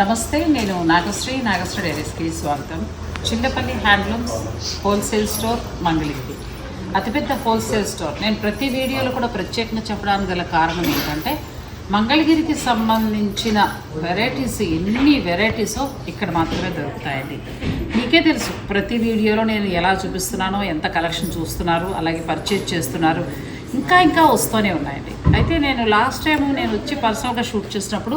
నమస్తే నేను నాగశ్రీ నాగశ్రీ డైరీస్కి స్వాగతం. Chillapalli handlooms wholesale store Mangalagiri. అతిపెద్ద హోల్సేల్ స్టోర్. నేను ప్రతి వీడియోలో కూడా ప్రత్యేకంగా చెప్పడానికి గల కారణం ఏంటంటే మంగళగిరికి సంబంధించిన వెరైటీస్ ఎన్ని వెరైటీసో ఇక్కడ మాత్రమే దొరుకుతాయండి. మీకే తెలుసు ప్రతి వీడియోలో నేను ఎలా చూపిస్తున్నానో ఎంత కలెక్షన్ చూస్తున్నారు అలాగే పర్చేజ్ చేస్తున్నారు ఇంకా ఇంకా వస్తూనే ఉన్నాయండి. అయితే నేను లాస్ట్ టైం నేను వచ్చి పర్సనల్గా షూట్ చేసినప్పుడు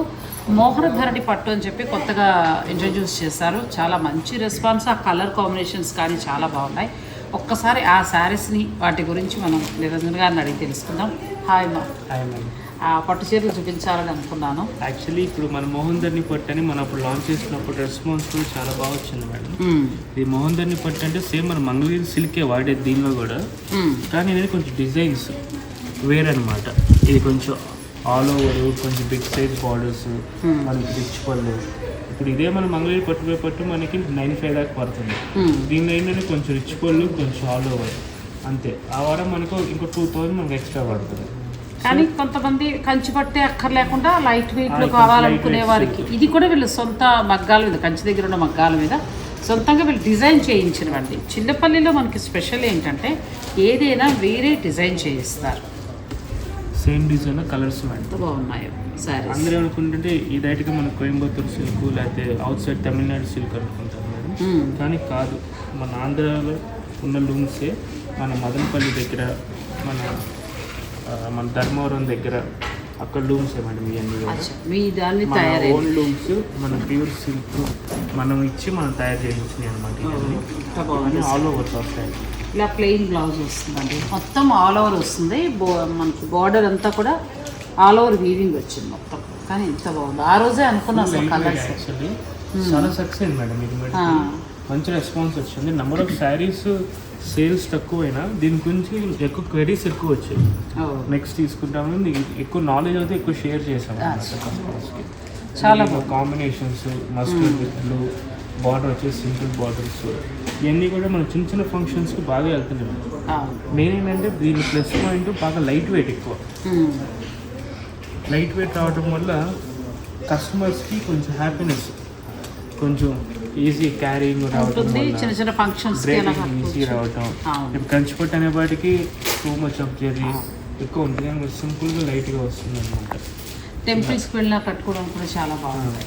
మోహన ధరణి పట్టు అని చెప్పి కొత్తగా ఇంట్రడ్యూస్ చేశారు. చాలా మంచి రెస్పాన్స్ ఆ కలర్ కాంబినేషన్స్ కానీ చాలా బాగున్నాయి. ఒక్కసారి ఆ శారీస్ని వాటి గురించి మనం నిరంజన్ గారిని అడిగి తెలుసుకుందాం. హాయ్ మా హాయ్ మ్యామ్ ఆ పట్టు చీరలు చూపించాలని అనుకున్నాను. యాక్చువల్లీ ఇప్పుడు మన మోహన్ ధర్ని పట్టు అని మనం అప్పుడు లాంచ్ చేసినప్పుడు రెస్పాన్స్ కూడా చాలా బాగా వచ్చింది మేడం. ఇది మోహన్ ధర్ని పట్టు అంటే సేమ్ మన మంగళగిరి సిల్కే వాడేది దీనిలో కూడా. మ్మ్. కానీ ఇది కొంచెం డిజైన్స్ వేరనమాట ఇది కొంచెం ఆల్ ఓవర్ కొంచెం బిగ్ సైజ్ బార్డర్స్ మనకి రిచ్ పళ్ళు. ఇప్పుడు ఇదే మన మంగళగిరి పట్టు పట్టు మనకి నైన్ ఫైవ్ దాకా పడుతుంది. మ్మ్. దీనిలో ఏంటంటే కొంచెం రిచ్ పళ్ళు కొంచెం ఆల్ ఓవర్ అంతే. ఆ వారం మనకు ఇంకో టూ థౌసండ్ మనకి ఎక్స్ట్రా పడుతుంది. కానీ కొంతమంది కంచి పట్టే అక్కర్లేకుండా లైట్ వెయిట్లో ఆ, కావాలనుకునే వారికి ఇది కూడా వీళ్ళు సొంత మగ్గాల మీద కంచి దగ్గర ఉన్న మగ్గాల మీద సొంతంగా వీళ్ళు డిజైన్ చేయించినవండి. చిన్నపల్లిలో మనకి స్పెషల్ ఏంటంటే ఏదైనా వేరే డిజైన్ చేయిస్తారు. సేమ్ డిజైన్ కలర్స్ ఎంత బాగున్నాయో సరే అందరూ అనుకుంటుంటే ఈ డైరెక్ట్గా మన కోయంబత్తూరు సిల్క్ లేకపోతే అవుట్ సైడ్ తమిళనాడు సిల్క్ అనుకుంటారు మేడం. కానీ కాదు మన ఆంధ్రాలో ఉన్న లూమ్సే మన మదనపల్లి దగ్గర మన మన ధర్మవరం దగ్గర అక్కడ లూమ్సే మేడం ఇవన్నీ మన ఓన్ లూమ్స్ మన ప్యూర్ సిల్క్ మనం ఇచ్చి మనం తయారు చేయించినాయి అనమాట ఆల్ ఓవర్ వస్తాయి ఇలా ప్లెయిన్ బ్లౌజ్ వస్తుందండి. మొత్తం ఆల్ ఓవర్ వస్తుంది. బో మనకి బార్డర్ అంతా కూడా ఆల్ ఓవర్ వీవింగ్ వచ్చింది మొత్తం. కానీ ఎంత బాగుంది. ఆ రోజే అనుకున్నా అసలు కలర్స్ చాలా సక్సెస్ మేడం ఇది. మంచి రెస్పాన్స్ వచ్చింది. నెంబర్ ఆఫ్ శారీస్ సేల్స్ తక్కువైనా దీని గురించి ఎక్కువ క్వెరీస్ ఎక్కువ వచ్చాయి. నెక్స్ట్ తీసుకుంటాము. ఎక్కువ నాలెడ్జ్ అయితే ఎక్కువ షేర్ చేసాము. చాలా combinations mustard with blue border వచ్చేసి సింపుల్ బార్డర్స్ ఇవన్నీ కూడా మన చిన్న చిన్న ఫంక్షన్స్కి బాగా వెళ్తున్నాయి. మెయిన్ ఏంటంటే దీని ప్లస్ పాయింట్ బాగా లైట్ వెయిట్ ఎక్కువ. లైట్ వెయిట్ రావడం వల్ల కస్టమర్స్కి కొంచెం హ్యాపీనెస్ కొంచెం ఈజీ క్యారీయింగ్ రావడం చిన్న చిన్న ఫంక్షన్స్ ఈజీ రావటం. ఇప్పుడు కంచిపట్టు అనేపాటికి టూ మచ్ ఆఫ్ జర్రీ ఎక్కువ ఉంటుంది. సింపుల్గా లైట్గా వస్తుంది అనమాట టెంపుల్స్కి వెళ్ళినా కట్టుకోవడం కూడా చాలా బాగుంది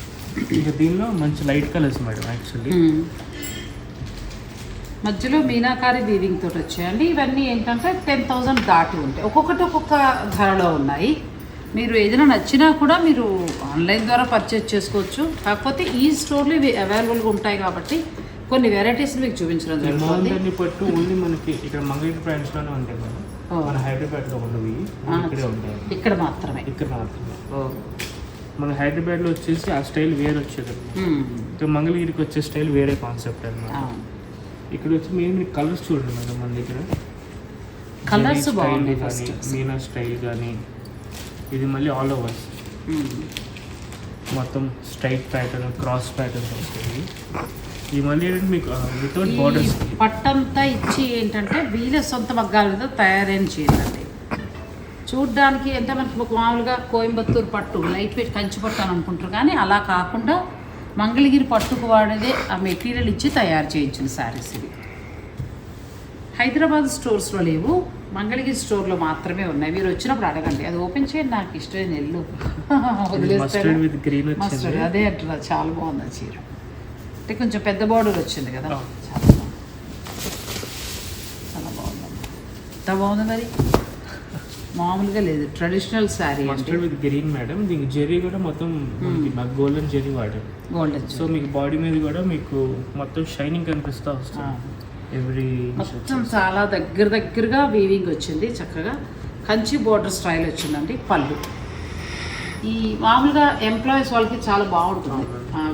ఇక దీనిలో మంచి లైట్ కలర్స్ మేడం యాక్చువల్లీ. మధ్యలో మీనాకారి వీవింగ్ తోటి వచ్చాయండి. ఇవన్నీ ఏంటంటే టెన్ థౌజండ్ దాటి ఉంటాయి. ఒక్కొక్కటి ఒక్కొక్క ధరలో ఉన్నాయి. మీరు ఏదైనా నచ్చినా కూడా మీరు ఆన్లైన్ ద్వారా పర్చేజ్ చేసుకోవచ్చు. కాకపోతే ఈ స్టోర్లో ఇవి అవైలబుల్గా ఉంటాయి కాబట్టి కొన్ని వెరైటీస్ మీకు చూపించడం జరుగుతుంది. పట్టు ఓన్లీ మనకి ఇక్కడ మంగళగిరి బ్రాంచ్లోనే ఉంటాయి. మన హైదరాబాద్లో ఉండవి ఆ, ఇక్కడే ఉంటాయి. ఇక్కడ మాత్రమే. ఇక్కడ మాత్రమే. మన హైదరాబాద్లో వచ్చేసి ఆ స్టైల్ వేరే వచ్చేది. మంగళగిరికి వచ్చే స్టైల్ వేరే కాన్సెప్ట్ అన్నమాట. అవును. ఇక్కడ వచ్చి మెయిన్ మీరు కలర్స్ చూడండి మేడం మన దగ్గర. బాగున్నాయి కానీ first. మీనా స్టైల్ కానీ ఇది మళ్ళీ ఆల్ ఓవర్. మొత్తం స్ట్రైట్ ప్యాటర్న్ క్రాస్ ప్యాటర్న్స్ వస్తుంది. ఈ మళ్ళీ ఏంటంటే మీకు వితౌట్ బార్డర్స్ పట్టంతా ఇచ్చి ఏంటంటే వీళ్ళ సొంత మగ్గాల మీద తయారైన చీరలండి. చూడ్డానికి అంటే మనకి ఒక మామూలుగా కోయంబత్తూరు పట్టు లైట్ వెయిట్ కంచి పట్టు అని అనుకుంటారు కానీ అలా కాకుండా మంగళగిరి పట్టుకు వాడేదే ఆ మెటీరియల్ ఇచ్చి తయారు చేయించిన శారీస్ ఇవి. హైదరాబాద్ స్టోర్స్లో లేవు మంగళగిరి స్టోర్లో మాత్రమే ఉన్నాయి. మీరు వచ్చినప్పుడు అడగండి. అది ఓపెన్ చేయండి నాకు ఇష్టమైన ఎల్లు. మస్టర్డ్ అదే అంటున్నారు చాలా బాగుంది చీర. అంటే కొంచెం పెద్ద బార్డర్ వచ్చింది కదా. చాలా బాగుంది చాలా బాగుంది. ఎంత బాగుంది మరి? మామూలుగా లేదు. Traditional sari mustard with green madam దీనికి జెరీ కూడా మొత్తం గోల్డెన్ జెరీ వాడారు. గోల్డెన్ సో మీకు బాడీ మీద కూడా మీకు మొత్తం షైనింగ్ కనిపిస్తూ వస్తుంది. ఎవ్రీ మొత్తం చాలా దగ్గర దగ్గరగా వీవింగ్ వచ్చింది చక్కగా. కంచి బోర్డర్ స్టైల్ వచ్చిందండి పళ్ళు. ఈ మామూలుగా ఎంప్లాయీస్ వాళ్ళకి చాలా బాగుంటుంది.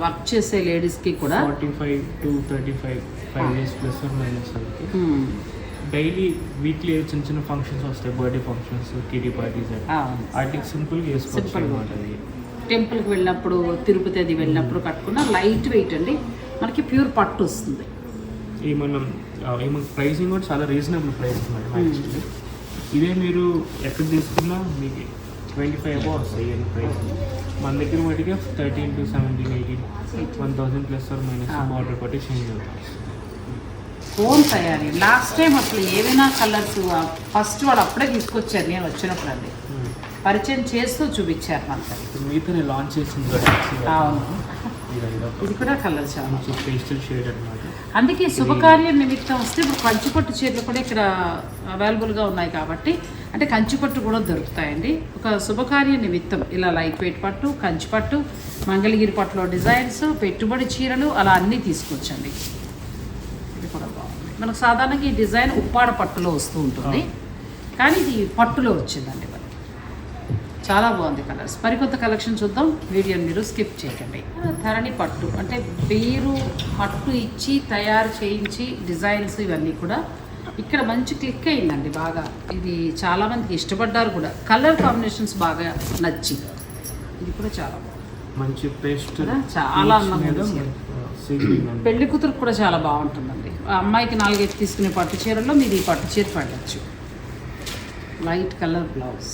వర్క్ చేసే లేడీస్కి కూడా. Forty five to thirty five five days plus minus వాళ్ళకి. మ్మ్. డైలీ వీక్లీ చిన్న చిన్న ఫంక్షన్స్ వస్తాయి బర్త్డే ఫంక్షన్స్ కిటీ పార్టీస్. వాటికి సింపుల్గా వేసుకోవచ్చు గా అనమాట అది. టెంపుల్కి వెళ్ళినప్పుడు తిరుపతి అది వెళ్ళినప్పుడు కట్టుకున్న లైట్ వెయిట్ అండి. మనకి ప్యూర్ పట్టు వస్తుంది. ఈ మనం ఆ, ఈ మన ప్రైసింగ్ కూడా చాలా రీజనబుల్ ప్రైస్ యాక్చువల్లీ ఇదే మీరు ఎక్కడ తీసుకున్నా మీకు ట్వంటీ ఫైవ్ అబో వస్తాయి ప్రైస్ మన దగ్గర మటుకే thirteen to seventeen eighteen one thousand plus or minus. Border బట్టి చేంజ్ అవుతాయి. కోన్ తయారీ. లాస్ట్ టైం అసలు ఏవైనా కలర్స్ ఫస్ట్ వాళ్ళు అప్పుడే తీసుకొచ్చారు నేను వచ్చినప్పుడు అండి. Hmm. పరిచయం చేస్తూ చూపించారు మనకి ఇప్పుడు మీతో లాంచ్ చేసింది అవును. ఇది కూడా కలర్ చాలా. మంచి పేస్టల్ షేడ్ అనమాట అందుకే శుభకార్యం నిమిత్తం వస్తే ఇప్పుడు కంచిపట్టు చీరలు కూడా ఇక్కడ అవైలబుల్గా ఉన్నాయి కాబట్టి అంటే కంచిపట్టు కూడా దొరుకుతాయండి. ఒక శుభకార్య నిమిత్తం ఇలా లైట్ వెయిట్ పట్టు కంచిపట్టు మంగళగిరి పట్టులో డిజైన్స్ పెట్టుబడి చీరలు అలా అన్నీ తీసుకొచ్చండి. ఇది కూడా మనకు సాధారణంగా ఈ డిజైన్ ఉప్పాడ పట్టులో వస్తూ ఉంటుంది. కానీ ఇది పట్టులో వచ్చిందండి మరి. చాలా బాగుంది కలర్స్. మరికొంత కలెక్షన్ చూద్దాం. వీడియోని మీరు స్కిప్ చేయకండి. ధరణి పట్టు. అంటే మీరు పట్టు ఇచ్చి తయారు చేయించి డిజైన్స్ ఇవన్నీ కూడా ఇక్కడ మంచి క్లిక్ అయిందండి బాగా. ఇది చాలామందికి ఇష్టపడ్డారు కూడా. కలర్ కాంబినేషన్స్ బాగా నచ్చి. ఇది కూడా చాలా బాగుంది. మంచి పేస్ట్? చాలా అందంగా పెళ్ళి కూతురు కూడా చాలా బాగుంటుందండి. అమ్మాయికి నాలుగైదు తీసుకునే పట్టు చీరల్లో మీరు ఈ పట్టు చీర పడవచ్చు లైట్ కలర్ బ్లౌజ్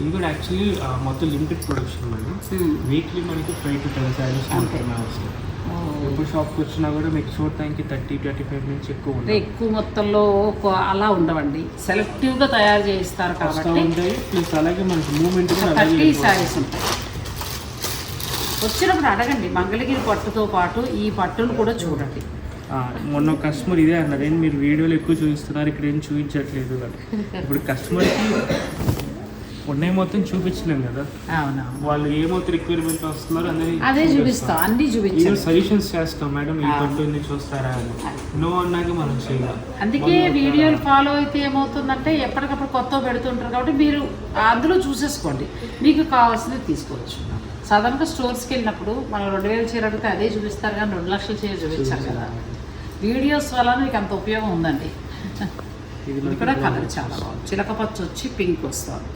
ఇది కూడా యాక్చువల్లీ మొత్తం లిమిటెడ్ ప్రొడక్షన్ మేడం. వీక్లీ మనకి ఫైవ్ టు టెన్ శారీస్. మాత్రమే ఎప్పుడు షాప్కి వచ్చినా కూడా మీకు చూడటానికి థర్టీ థర్టీ ఫైవ్ నుంచి ఎక్కువ ఎక్కువ మొత్తంలో అలా ఉండవండి. సెలెక్టివ్గా తయారు చేయిస్తారు వస్తూ కాబట్టి ఉంటాయి. ప్లస్ అలాగే మనకి మూమెంట్ థర్టీ. శారీస్ ఉంటాయి. వచ్చినప్పుడు అడగండి మంగళగిరి పట్టుతో పాటు ఈ పట్టును కూడా చూడండి. మొన్న కస్టమర్ ఇదే అన్నారు ఏంటి మీరు వీడియోలు ఎక్కువ చూపిస్తున్నారు ఇక్కడ ఏం చూపించట్లేదు ఇప్పుడు కస్టమర్కి ఉన్నాయి మొత్తం చూపించలేం కదా. వాళ్ళు ఏమైతే రిక్వైర్మెంట్ వస్తున్నారో అందరి అదే చూపిస్తాం. అన్నీ చూపించాం సజెషన్స్ చేస్తాం మేడం ఈ ఆ. పట్టు ఉంది చూస్తారా అని. నో అన్నాక మనం చేయాలి. అందుకే వీడియోలు ఫాలో అయితే ఏమవుతుందంటే ఎప్పటికప్పుడు కొత్త పెడుతుంటారు కాబట్టి మీరు అందులో చూసేసుకోండి. మీకు కావాల్సింది తీసుకోవచ్చు. సాధారణంగా స్టోర్స్కి వెళ్ళినప్పుడు మనం రెండు వేల చీర అడిగితే అదే చూపిస్తారు కానీ రెండు లక్షల చీర చూపించారు కదా. వీడియోస్ వల్ల మీకు అంత ఉపయోగం ఉందండి. ఇది ఇది కూడా కలర్ చాలా బాగుంది. చిలక పచ్చ వచ్చి పింక్ వస్తుంది.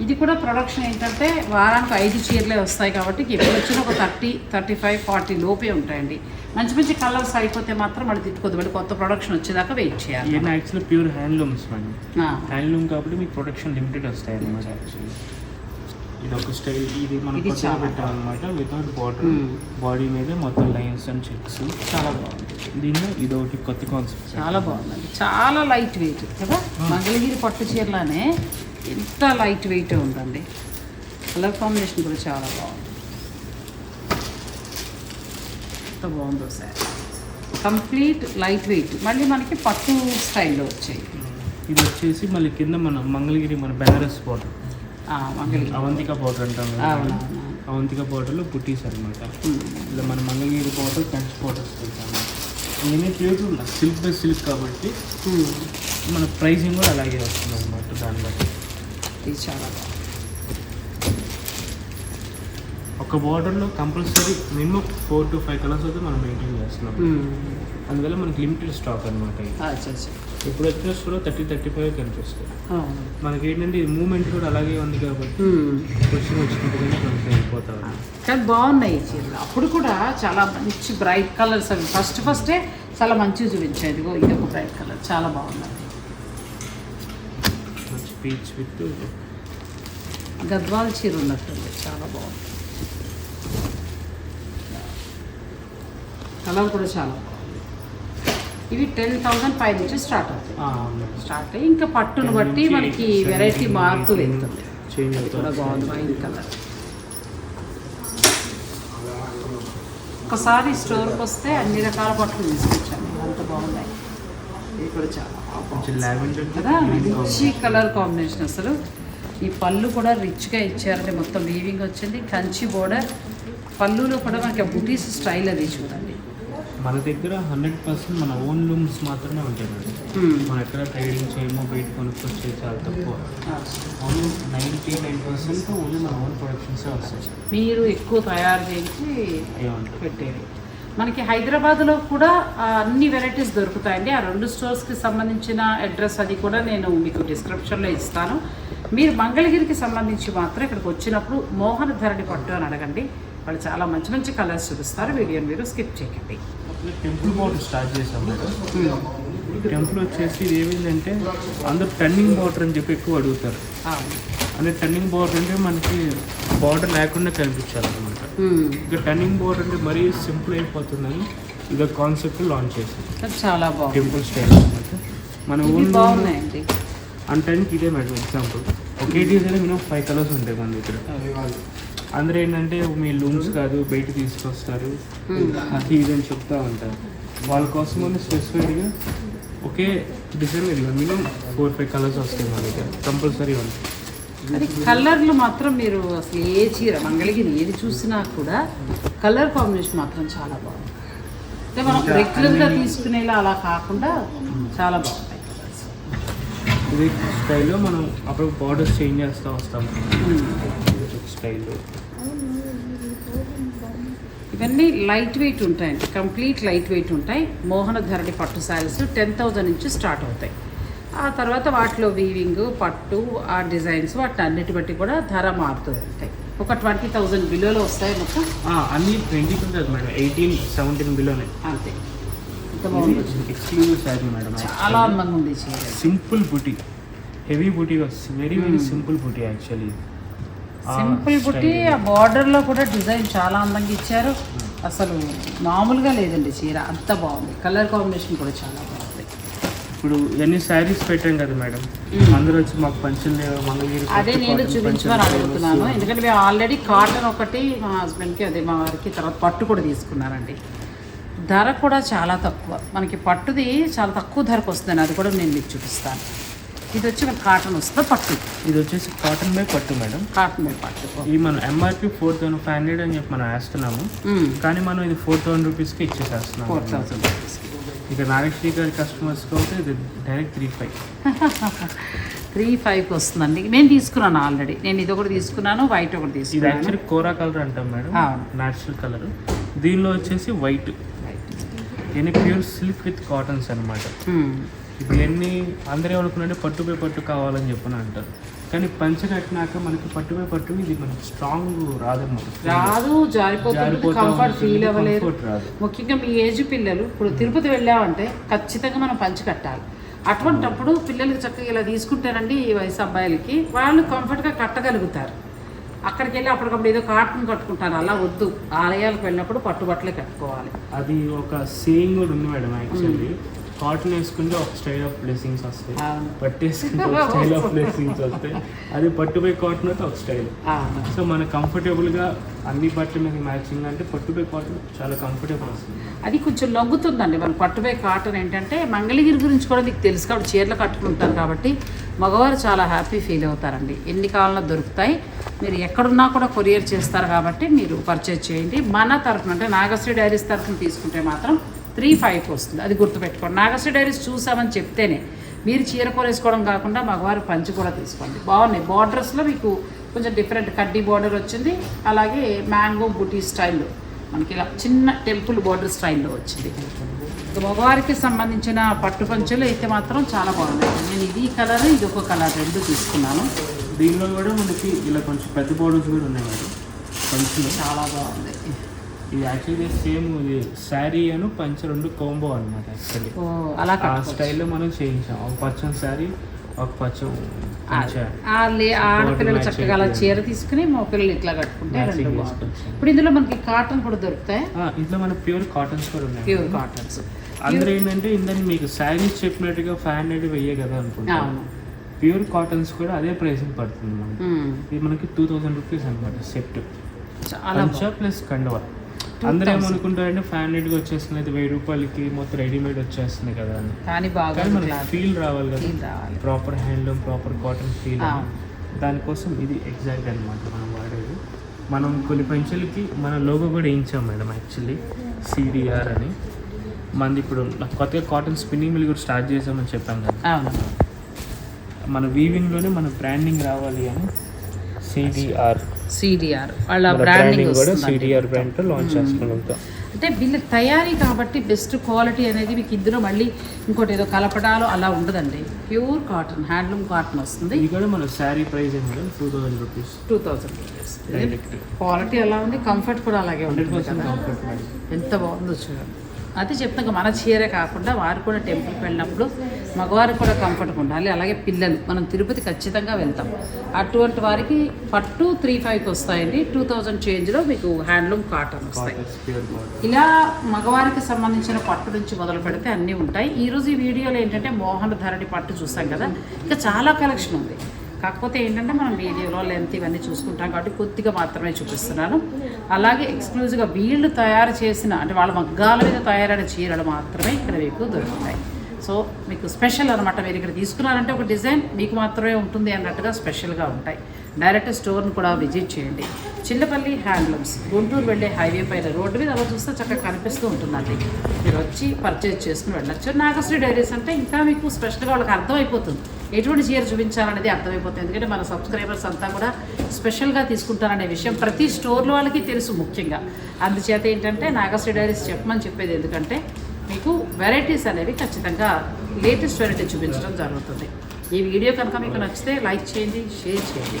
ఇది కూడా ప్రొడక్షన్ ఏంటంటే వారానికి ఐదు చీరలే వస్తాయి కాబట్టి ఎప్పుడు వచ్చిన ఒక థర్టీ థర్టీ ఫైవ్ ఫార్టీ లోపే ఉంటాయండి. మంచి మంచి కలర్స్ అయిపోతే మాత్రం మళ్ళీ తిట్టుకోదు. మళ్ళీ కొత్త ప్రొడక్షన్ వచ్చేదాకా వెయిట్ చేయాలి. యాక్చువల్లీ ప్యూర్ హ్యాండ్లూమ్స్ ఆ, హ్యాండ్లూమ్ కాబట్టి మీకు ప్రొడక్షన్ లిమిటెడ్ వస్తాయి అన్నమాట యాక్చువల్లీ ఇది ఒక స్టైల్ ఇది మనం కొత్తగా పెట్టాం అనమాట వితౌట్ బార్డర్. బాడీ మీద మొత్తం లైన్స్ అండ్ చెక్స్ చాలా బాగుంది. దీనిలో ఇది ఒకటి కొత్త కాన్సెప్ట్ చాలా బాగుందండి. చాలా లైట్ వెయిట్ కదా మంగళగిరి పట్టు చీరలానే ఎంత లైట్ వెయిట్ ఉందండి? కలర్ కాంబినేషన్ కూడా చాలా బాగుంది. ఎంత బాగుందో సార్. కంప్లీట్ లైట్ వెయిట్ మళ్ళీ మనకి పట్టు స్టైల్లో వచ్చాయి. ఇది వచ్చేసి మళ్ళీ కింద మన మంగళగిరి మన బెనారస్ మంగళగిరి. అవంతిక బార్డర్ అంటాం అవంతిక బార్డర్లో బుట్టీస్ అనమాట. ఇలా మన మంగళగిరి బార్డర్ కంచి బార్డర్స్ వెళ్తాము నేనే ప్యూర్ సిల్క్ బై సిల్క్ కాబట్టి. మన ప్రైసింగ్ కూడా అలాగే వస్తుంది అనమాట దాన్ని బట్టి. ఇది చాలా ఒక బార్డర్లో compulsory minimum four to five colours అయితే మనం మెయింటైన్ చేస్తున్నాం. అందువల్ల మనకి లిమిటెడ్ స్టాక్ అనమాట ఇప్పుడు వచ్చిన స్టోర్ థర్టీ థర్టీ ఫైవ్ కనిపిస్తాయి. అవును. మనకి ఏంటంటే మూమెంట్ కూడా అలాగే ఉంది కాబట్టి ఉమ్. వచ్చిన వచ్చినట్టుగానే మనకి కానీ బాగున్నాయి చీరలు. అప్పుడు కూడా చాలా మంచి బ్రైట్ కలర్స్ అవి. ఫస్ట్ ఫస్టే చాలా మంచిగా చూపించాయి ఇదిగో ఇది ఒక బ్రైట్ కలర్. చాలా మంచి పీచ్ విత్ గద్వాల చీర ఉన్నట్టుంది. చాలా బాగుంది. కలర్ కూడా చాలా బాగుంది. ఇవి టెన్ థౌసండ్ ఫైవ్ నుంచి స్టార్ట్ అవుతాయి స్టార్ట్ అయ్యి ఇంకా పట్టును బట్టి మనకి వెరైటీ మారుతూ వెళ్తుంది. కూడా బాగుంది వైన్ కలర్. ఒకసారి స్టోర్కి వస్తే అన్ని రకాల బట్టలు తీసుకొచ్చాను. అంత బాగున్నాయి. ఇది కూడా చాలా కొంచెం లావెండర్ కదా రిచ్ కలర్ కాంబినేషన్ అసలు. ఈ పళ్ళు కూడా రిచ్గా ఇచ్చారంటే మొత్తం వీవింగ్ వచ్చింది. కంచి బోర్డర్ పళ్ళులో కూడా మనకి బుటీస్ స్టైల్ అది చూడండి. మన దగ్గర హండ్రెడ్ పర్సెంట్ మన ఓన్ లూమ్స్ మాత్రమే ఉంటాయి మేడం. మనం ఎక్కడ ట్రేడింగ్ చేయమో బయట కొనుక్కొచ్చే చాలా తక్కువ. Only ninety nine percent only మన ఓన్ ప్రొడక్షన్సే వస్తాయి. మీరు ఎక్కువ తయారు చేయించి ఏమంటారు పెట్టేది. మనకి హైదరాబాద్లో కూడా అన్ని వెరైటీస్ దొరుకుతాయండి. ఆ రెండు స్టోర్స్కి సంబంధించిన అడ్రస్ అది కూడా నేను మీకు డిస్క్రిప్షన్లో ఇస్తాను. మీరు మంగళగిరికి సంబంధించి మాత్రం ఇక్కడికి వచ్చినప్పుడు మోహన ధరణి పట్టు అని అడగండి. వాళ్ళు చాలా మంచి మంచి కలర్స్ చూపిస్తారు. వీడియోని మీరు స్కిప్ చేయకండి. టెంపుల్ బోర్డు స్టార్ట్ చేసాం మేడం. టెంపుల్ వచ్చేసి ఇది ఏమైందంటే అందరూ టర్నింగ్ బార్డర్ అని చెప్పి ఎక్కువ అడుగుతారు. అంటే టర్నింగ్ బార్డర్ అంటే మనకి బార్డర్ లేకుండా మ్మ్. ఇక టర్నింగ్ బార్డర్ అంటే మరీ సింపుల్ అయిపోతుందని ఇక కాన్సెప్ట్ లాంచ్ చేసాం చాలా బాగుంది. టెంపుల్ స్టైల్ అనమాట మన బాగున్నాయండి. అంటానికి ఇదే మేడం ఎగ్జాంపుల్ ఒకే డిజైన్ మినిమం ఫైవ్ కలర్స్ ఉంటాయి మన దగ్గర. అందరూ ఏంటంటే మీ లూమ్స్ కాదు బయట తీసుకొస్తారు. అది ఇది అని చెప్తా ఉంటారు. వాళ్ళ కోసం అని స్పెసిఫైడ్గా ఒకే డిజైన్ ఇది మినిమం ఫోర్ ఫైవ్ కలర్స్ వస్తాయి మన దగ్గర. కంపల్సరీ ఉంటాయి అది కలర్లు మాత్రం మీరు అసలు ఏ చీర మంగళగిరి ఏది చూసినా కూడా కలర్ కాంబినేషన్ మాత్రం చాలా బాగుంది. అంటే మనం రెగ్యులర్గా తీసుకునేలా అలా కాకుండా చాలా బాగుంటాయి. ఇది స్టైల్లో మనం అప్పుడు బార్డర్స్ చేంజ్ చేస్తూ వస్తాం. స్టైల్లో. ఇవన్నీ లైట్ వెయిట్ ఉంటాయండి కంప్లీట్ లైట్ వెయిట్ ఉంటాయి. మోహన ధరణి పట్టు శారీస్ టెన్ థౌజండ్ నుంచి స్టార్ట్ అవుతాయి. ఆ తర్వాత వాటిలో వీవింగ్ పట్టు ఆ డిజైన్స్ వాటిని అన్నిటి బట్టి కూడా ధర మారుతూ ఉంటాయి ఒక ట్వంటీ థౌజండ్ బిలోలో వస్తాయి మొత్తం? అన్ని ట్వంటీ ఉంటుంది మేడం. ఎయిటీన్ సెవెంటీన్ బిలోనే. అంతే. Exclusive sari madam. చాలా అందంగా ఉంది సింపుల్ బుటీ. హెవీ బుటీ వెరీ వెరీ సింపుల్ బుటీ యాక్చువల్లీ సింపుల్ బుట్టి ఆ బార్డర్లో కూడా డిజైన్ చాలా అందంగా ఇచ్చారు. అసలు మామూలుగా లేదండి చీర. అంత బాగుంది. కలర్ కాంబినేషన్ కూడా చాలా బాగుంది. ఇప్పుడు ఇవన్నీ శారీస్ పెట్టాం కదా మేడం. అందరూ వచ్చి మాకు పంచులు అదే నేను చూపించమని అడుగుతున్నాను. ఎందుకంటే మేము ఆల్రెడీ కాటన్ ఒకటి మా హస్బెండ్కి అదే మా వారికి తర్వాత పట్టు కూడా తీసుకున్నానండి ధర కూడా చాలా తక్కువ. మనకి పట్టుది చాలా తక్కువ ధరకు వస్తుంది అది కూడా నేను మీకు చూపిస్తాను. ఇది వచ్చి మనకి కాటన్ వస్తుంది పట్టు. ఇది వచ్చేసి కాటన్ బై పట్టు మేడం. కాటన్ మీద పట్టు ఇది మనం MRP four thousand five hundred అని చెప్పి మనం వేస్తున్నాము. కానీ మనం ఇది ఫోర్ థౌసండ్ రూపీస్కి ఇచ్చేసేస్తున్నాం ఫోర్ థౌసండ్ ఇక నాగశ్రీ గారి కస్టమర్స్కి అయితే ఇది డైరెక్ట్ త్రీ ఫైవ్ త్రీ ఫైవ్కి వస్తుందండి. నేను తీసుకున్నాను ఆల్రెడీ నేను ఇది ఒకటి తీసుకున్నాను వైట్ ఒకటి ఇది తీసుకున్నాను. యాక్చువల్లీ కోరా కలర్ అంటాం మేడం. న్యాచురల్ కలర్ దీనిలో వచ్చేసి వైట్ ఇవన్నీ ప్యూర్ సిల్క్ విత్ కాటన్స్ అనమాట. ఇప్పుడు ఎన్ని అందరూ ఏమనుకున్నారంటే పట్టుపై పట్టు కావాలని చెప్పని అంటారు. కానీ పంచ కట్టినాక మనకి పట్టుపై పట్టు ఇది మనకి స్ట్రాంగ్ రాదు జారిపోతుంది జారిపోతా కంఫర్ట్ ఫీల్ అవ్వలేదు. రాదు. ముఖ్యంగా మీ ఏజ్ పిల్లలు ఇప్పుడు తిరుపతి వెళ్ళామంటే ఖచ్చితంగా మనం పంచి కట్టాలి. అటువంటప్పుడు పిల్లలకి చక్కగా ఇలా తీసుకుంటారండి ఈ వయసు అబ్బాయిలకి వాళ్ళు కంఫర్ట్గా కట్టగలుగుతారు. అక్కడికి వెళ్ళి అప్పటికప్పుడు ఏదో కాటన్ కట్టుకుంటారు అలా వద్దు. ఆలయాలకు వెళ్ళినప్పుడు పట్టుబట్టలే కట్టుకోవాలి. అది ఒక సేయింగ్ కూడా ఉంది మేడం యాక్చువల్లీ కాటన్ వేసుకుంటే ఒక స్టైల్ ఆఫ్ బ్లెస్సింగ్స్ వస్తాయి. పట్టు వేసుకుంటే ఒక స్టైల్ ఆఫ్ బ్లెస్సింగ్స్ వస్తాయి. అది పట్టుపై కాటన్ అయితే ఒక స్టైల్. సో మన కంఫర్టబుల్గా అన్ని బట్టల మీద మ్యాచింగ్ అంటే పట్టుపై కాటన్ చాలా కంఫర్టబుల్ వస్తుంది. అది కొంచెం లొంగుతుందండి. మన పట్టుపై కాటన్ ఏంటంటే మంగళగిరి గురించి కూడా మీకు తెలుసు కాబట్టి చీరలు కట్టుకుంటారు కాబట్టి మగవారు చాలా హ్యాపీ ఫీల్ అవుతారండి. ఎన్ని కావాలన్నా దొరుకుతాయి. మీరు ఎక్కడున్నా కూడా కొరియర్ చేస్తారు కాబట్టి మీరు పర్చేజ్ చేయండి. మన తరఫున అంటే నాగశ్రీ డైరీస్ తరఫున తీసుకుంటే మాత్రం త్రీ ఫైవ్ వస్తుంది. అది గుర్తుపెట్టుకోండి. నాగశ్రీ డైరీస్ చూసామని చెప్తేనే మీరు చీర కొనేసుకోవడం కాకుండా మగవారు పంచి కూడా తీసుకోండి. బాగున్నాయి. బార్డర్స్లో మీకు కొంచెం డిఫరెంట్ కడ్డీ బార్డర్ వచ్చింది. అలాగే మ్యాంగో బుటీ స్టైల్లో మనకి ఇలా చిన్న టెంపుల్ బార్డర్ స్టైల్లో వచ్చింది. మగవారికి సంబంధించిన పట్టు పంచలు అయితే మాత్రం చాలా బాగున్నాయి. నేను ఇది కలర్ ఇది ఒక కలర్ రెండు తీసుకున్నాను. దీనిలో కూడా మనకి ఇలా కొంచెం పెద్ద బోర్డర్స్ కూడా ఉన్నాయి మేడం. పంచులో. చాలా బాగుంది ఇది యాక్చువల్లీ సేమ్ ఇది శారీ అను పంచ రెండు కోంబో అనమాట యాక్చువల్లీ అలా ఆ. స్టైల్లో మనం చేయించాం. ఒక పచ్చని శారీ ఒక పచ్చం ఆడపిల్లలు చక్కగా అలా. చీర తీసుకుని మా పిల్లలు ఇట్లా కట్టుకుంటే. ఇప్పుడు ఇందులో మనకి కాటన్ కూడా దొరుకుతాయి? ఆ, ఇంట్లో మన ప్యూర్ కాటన్స్ కూడా ఉన్నాయి. ప్యూర్ కాటన్స్ అందరూ ఏంటంటే ఇందని మీకు శారీస్ చెప్పినట్టుగా ఫైవ్ హండ్రెడ్ వెయ్యే కదా అనుకుంటాం. అవును. ప్యూర్ కాటన్స్ కూడా అదే ప్రైసింగ్ పడుతుంది మనకి. ఉమ్. ఇది మనకి టూ థౌసండ్ రూపీస్ అనమాట సెట్ చాలా ప్లస్ కండువా. అందరూ ఏమనుకుంటారంటే ఫైవ్ హండ్రెడ్కి వచ్చేస్తుంది వెయ్యి రూపాయలకి మొత్తం రెడీమేడ్ వచ్చేస్తుంది కదా అని. కానీ బాగా మనకి ఫీల్ రావాలి కదా. Proper handloom proper cotton feel. దానికోసం ఇది ఎగ్జాక్ట్ అనమాట మనం వాడేది. మనం కొన్ని పెన్సిల్కి మన లోగో కూడా వేయించాం మేడం యాక్చువల్లీ సిడిఆర్ అని. మనది ఇప్పుడు కొత్తగా కాటన్ స్పిన్నింగ్ మిల్ కూడా స్టార్ట్ చేసామని చెప్పాం కదా. మన వీవింగ్లోనే మన బ్రాండింగ్ రావాలి అని సిడిఆర్ సిడిఆర్ వాళ్ళ బ్రాండింగ్ కూడా సిడిఆర్ బ్రాండ్తో లాంచ్ చేసుకున్నాం. అంటే వీళ్ళ తయారీ కాబట్టి బెస్ట్ క్వాలిటీ అనేది మీకు ఇందులో మళ్ళీ ఇంకోటి ఏదో కలపడాలు అలా ఉండదండి. ప్యూర్ కాటన్ హ్యాండ్లూమ్ కాటన్ వస్తుంది. ఇది కూడా మన sari price madam? Two thousand rupees two thousand rupees quality ఎలా ఉంది? కంఫర్ట్ కూడా అలాగే ఉంటుంది ఎంత బాగుందో చూడండి. అది చెప్తాక మన చీరే కాకుండా వారు కూడా టెంపుల్కి వెళ్ళినప్పుడు మగవారికి కూడా కంఫర్ట్గా ఉండాలి. అలాగే పిల్లలు మనం తిరుపతి ఖచ్చితంగా వెళ్తాం. అటువంటి వారికి పట్టు త్రీ ఫైవ్కి వస్తాయండి. టూ థౌజండ్ చేంజ్లో మీకు హ్యాండ్లూమ్ కాటన్ వస్తాయి. ఇలా మగవారికి సంబంధించిన పట్టు నుంచి మొదలు పెడితే అన్నీ ఉంటాయి. ఈరోజు ఈ వీడియోలో ఏంటంటే మోహన ధరణి పట్టు చూసాం కదా. ఇంకా చాలా కలెక్షన్ ఉంది. కాకపోతే ఏంటంటే మనం వీడియోలో లెంత్ ఇవన్నీ చూసుకుంటాం కాబట్టి కొద్దిగా మాత్రమే చూపిస్తున్నాను. అలాగే ఎక్స్క్లూజివ్గా వీళ్ళు తయారు చేసిన అంటే వాళ్ళ మగ్గాల మీద తయారైన చీరలు మాత్రమే ఇక్కడ మీకు దొరుకుతాయి. సో మీకు స్పెషల్ అనమాట మీరు ఇక్కడ తీసుకున్నారంటే ఒక డిజైన్ మీకు మాత్రమే ఉంటుంది అన్నట్టుగా స్పెషల్గా ఉంటాయి. డైరెక్ట్ స్టోర్ను కూడా విజిట్ చేయండి. చిల్లపల్లి హ్యాండ్లూమ్స్ గుంటూరు వెళ్ళే హైవే పైన రోడ్డు మీద అలా చూస్తే చక్కగా కనిపిస్తూ ఉంటుందండి. మీరు వచ్చి పర్చేజ్ చేసుకుని వెళ్ళచ్చు. నాగశ్రీ డైరీస్ అంటే ఇంకా మీకు స్పెషల్గా వాళ్ళకి అర్థమైపోతుంది. ఎటువంటి చీర చూపించాలనేది అర్థమైపోతుంది. ఎందుకంటే మన సబ్స్క్రైబర్స్ అంతా కూడా స్పెషల్గా తీసుకుంటారనే విషయం ప్రతి స్టోర్లో వాళ్ళకి తెలుసు ముఖ్యంగా. అందుచేత ఏంటంటే నాగశ్రీ డైరీస్ చెప్పమని చెప్పేది ఎందుకంటే మీకు వెరైటీస్ అనేవి ఖచ్చితంగా లేటెస్ట్ వెరైటీ చూపించడం జరుగుతుంది. ఈ వీడియో కనుక మీకు నచ్చితే లైక్ చేయండి షేర్ చేయండి.